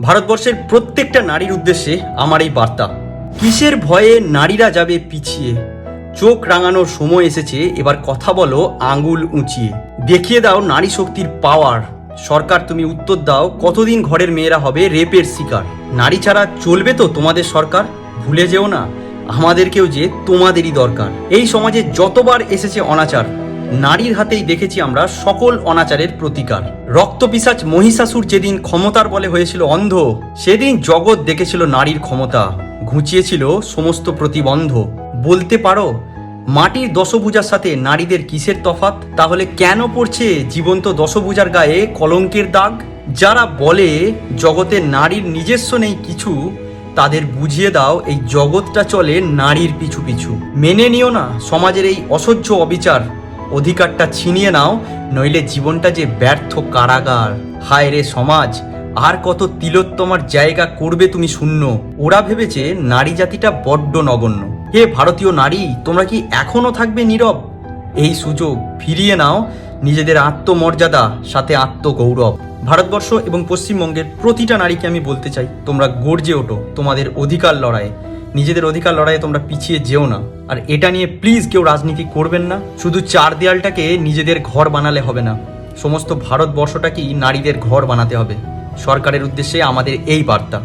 ভারতবর্ষের প্রত্যেকটা নারীর উদ্দেশ্যে আমার এই বার্তা। কিসের ভয়ে নারীরা যাবে পিছিয়ে? চোখ রাঙানোর সময় এসেছে, এবার কথা বলো আঙ্গুল উঁচিয়ে। দেখিয়ে দাও নারী শক্তির পাওয়ার সরকার, তুমি উত্তর দাও, কতদিন ঘরের মেয়েরা হবে রেপের শিকার? নারী ছাড়া চলবে তো তোমাদের সরকার? ভুলে যেও না, আমাদেরকেও যে তোমাদেরই দরকার। এই সমাজে যতবার এসেছে অনাচার নারীর হাতেই দেখেছি আমরা সকল অনাচারের প্রতিকার। রক্তপিসাচ মহিষাসুর যেদিন ক্ষমতার বলে হয়েছিল অন্ধ, সেদিন জগৎ দেখেছিল নারীর ক্ষমতা, ঘুচিয়েছিল সমস্ত প্রতিবন্ধ। বলতে পারো, মাটির দশভুজার সাথে নারীদের কিসের তফাত তাহলে কেন পড়ছে জীবন্ত দশভুজার গায়ে কলঙ্কের দাগ? যারা বলে জগতে নারীর নিজস্ব নেই কিছু, তাদের বুঝিয়ে দাও এই জগৎটা চলে নারীর পিছু পিছু। মেনে নিও না, সমাজের এই অসহ্য অবিচার। অধিকারটা ছিনিয়ে নাও, নইলে জীবনটা যে ব্যর্থ কারাগার। হায় রে সমাজ, আর কত তিলোত্তমার জায়গা করবে তুমি শূন্য। ওরা ভেবেছে নারী জাতিটা বড্ড নগণ্য। হে ভারতীয় নারী, তোমরা কি এখনও থাকবে নীরব? এই সুযোগ ফিরিয়ে নাও নিজেদের আত্মমর্যাদা, সাথে আত্মগৌরব। ভারতবর্ষ এবং পশ্চিমবঙ্গের প্রতিটা নারীকে আমি বলতে চাই, তোমরা গর্জে ওঠো তোমাদের অধিকার লড়াইয়ে। নিজেদের অধিকার লড়াইয়ে তোমরা পিছিয়ে যেও না। আর এটা নিয়ে প্লিজ কেউ রাজনীতি করবেন না। শুধু চার দেয়ালটাকে নিজেদের ঘর বানালে হবে না। সমস্ত ভারতবর্ষটাকেই নারীদের ঘর বানাতে হবে। সরকারের উদ্দেশ্যে আমাদের এই বার্তা।